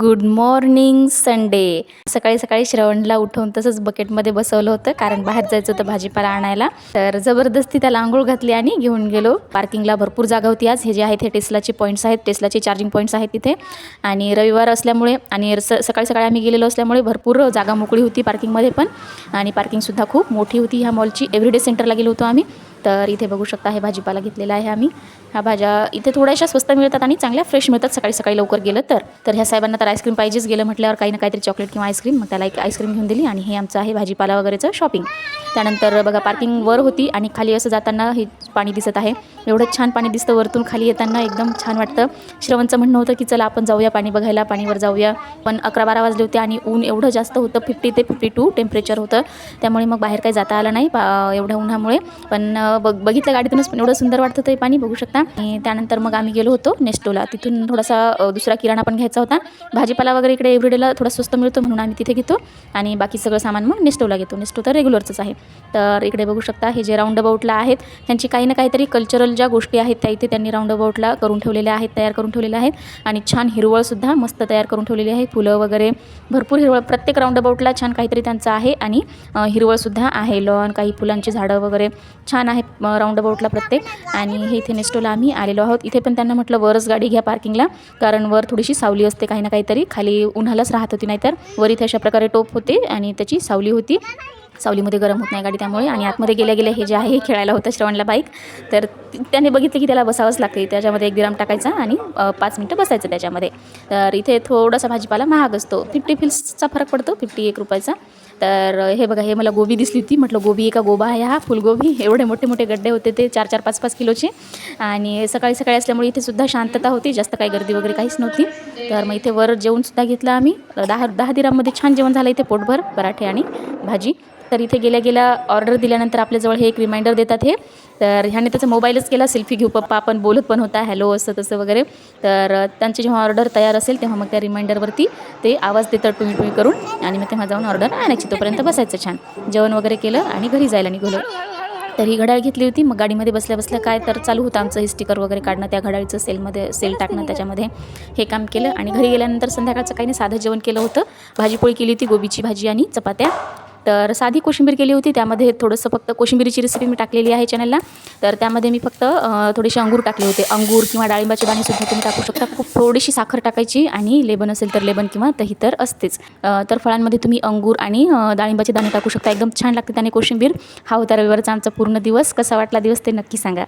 Good morning Sunday. सकाळी सकाळी श्रवणला उठवून तसंच बकेटमध्ये बसवलं होतं कारण बाहेर जायचं होतं भाजीपाला आणायला. तर जबरदस्ती त्याला आंघोळ घातली आणि घेऊन गेलो. पार्किंगला भरपूर जागा होती आज. हे जे आहेत हे टेस्लाचे पॉईंट्स आहेत. टेस्लाचे चार्जिंग पॉईंट्स आहेत तिथे आणि रविवार असल्यामुळे आणि स सकाळी सकाळी आम्ही गेलेलो असल्यामुळे भरपूर जागा मोकळी होती पार्किंगमध्ये पण. आणि पार्किंगसुद्धा खूप मोठी होती. ह्या मॉलची एव्हरीडे सेंटरला गेलो होतो आम्ही. तर इथे बघू शकता हे भाजीपाला घेतलेला आहे आम्ही. ह्या भाज्या इथे थोड्याशा स्वस्त मिळतात आणि चांगल्या फ्रेश मिळतात. सकाळी सकाळी लवकर गेलं तर. तर ह्या साहेबांना तर आईस्क्रीम पाहिजेच. गेलं म्हटल्यावर काही ना काहीतरी चॉकलेट किंवा आईस्क्रीम मग त्याला एक आईस्क्रीम घेऊन दिली आणि हे आमचं आहे भाजीपाला वगैरेचं शॉपिंग त्यानंतर बघा पार्किंग वर होती आणि खाली असं जाताना हे पाणी दिसत आहे. एवढं छान पाणी दिसतं वरतून खाली येताना एकदम छान वाटतं. श्रवणचं म्हणणं होतं की चला आपण जाऊया पाणी बघायला पाणीवर जाऊया. पण अकरा बारा वाजले होते आणि ऊन एवढं जास्त होतं फिफ्टी ते फिफ्टी टू टेम्परेचर होतं. त्यामुळे मग बाहेर काही जाता आलं नाही पा एवढ्या उन्हामुळे. पण बघ बघितलं गाडीतूनच पण एवढं सुंदर वाटतं ते पाणी बघू शकता. आणि त्यानंतर मग आम्ही गेलो होतो नेस्टोला. तिथून थोडासा दुसरा किराणा पण घ्यायचा होता. भाजीपाला वगैरे इकडे एव्हरीडेला थोडा स्वस्त मिळतो म्हणून आम्ही तिथे घेतो. आणि बाकी सगळं सामान मग नेस्टोला घेतो. नेस्टो तर रेग्युलरचंच आहे. तर इकडे बघू शकता हे जे राऊंड अबाउटला आहेत त्यांची काही ना काहीतरी कल्चरल ज्या गोष्टी आहेत त्या इथे त्यांनी राऊंड अबाउटला करून ठेवलेल्या आहेत तयार करून ठेवलेल्या आहेत. आणि छान हिरवळसुद्धा मस्त तयार करून ठेवलेली आहे. फुलं वगैरे भरपूर हिरवळ प्रत्येक राऊंड अबाउटला छान काहीतरी त्यांचं आहे. आणि हिरवळसुद्धा आहे. लॉन काही फुलांची झाडं वगैरे छान आहे राऊंड अबाउटला प्रत्येक. आणि हे इथे नेस्टोला आम्ही आलेलो आहोत. इथे पण त्यांना म्हटलं वरच गाडी घ्या पार्किंगला कारण वर थोडीशी सावली असते काही ना काहीतरी. खाली उन्हालाच राहत होती नाहीतर. वर इथे अशा प्रकारे टोप होते आणि त्याची सावली होती. सावलीमध्ये गरम होत नाही गाडी त्यामुळे आणि आतमध्ये गेल्या गेल्या हे जे आहे हे खेळायला होतं श्रवणला बाईक तर त्याने बघितलं की त्याला बसावंच लागते त्याच्यामध्ये एक विराम टाकायचा आणि पाच मिनटं बसायचं त्याच्यामध्ये. तर इथे थोडासा भाजीपाला महाग असतो. फिफ्टी फिल्सचा फरक पडतो फिफ्टी एक रुपयाचा. तर हे बघा हे मला गोबी दिसली होती. म्हटलं गोबी एका गोबा आहे हा फुलगोबी. एवढे मोठे मोठे गड्डे होते ते चार चार पाच पाच किलोचे. आणि सकाळी सकाळी असल्यामुळे इथे सुद्धा शांतता होती. जास्त काही गर्दी वगैरे काहीच नव्हती. तर मग इथे वर जेवणसुद्धा घेतलं आम्ही. दहा दहा दिरामध्ये छान जेवण झालं इथे पोटभर पराठे आणि भाजी. तर इथे गेल्या गेल्या ऑर्डर दिल्यानंतर आपल्याजवळ हे एक रिमाइंडर देतात हे. तर ह्याने त्याचा मोबाईलच केला सेल्फी घेऊ पप्पा आपण बोलत पण होता हॅलो असं तसं वगैरे. तर त्यांची जेव्हा ऑर्डर तयार असेल तेव्हा मग त्या रिमाइंडरवरती ते आवाज देतात टुमी टुमी करून. आणि मग तेव्हा जाऊन ऑर्डर आणायची. तोपर्यंत बसायचं छान. जेवण वगैरे केलं आणि घरी जायला निघालो. तर ही घड्याळ घेतली होती. मग गाडीमध्ये बसल्या बसल्या काय तर चालू होतं आमचं हे स्टिकर वगैरे काढणं त्या घड्याळीचं सेलमध्ये सेल टाकणं त्याच्यामध्ये हे काम केलं. आणि घरी गेल्यानंतर संध्याकाळचं काही नाही साधं जेवण केलं होतं. भाजीपोळी केली होती गोबीची भाजी आणि चपात्या. तर साधी कोशिंबीर केली होती त्यामध्ये थोडंसं फक्त कोशिंबिरीची रेसिपी मी टाकलेली आहे चॅनलला तर त्यामध्ये मी फक्त थोडेसे अंगूर टाकले होते. अंगूर किंवा डाळिंबाचे दाणेसुद्धा तुम्ही टाकू शकता. खूप थोडीशी साखर टाकायची आणि लेबन असेल तर लेबन किंवा दही तर असतेच. तर फळांमध्ये तुम्ही अंगूर आणि डाळिंबाचे दाणे टाकू शकता. एकदम छान लागते त्याने कोशिंबीर. हा होता रविवारचा आमचा पूर्ण दिवस. कसा वाटला दिवस ते नक्की सांगा.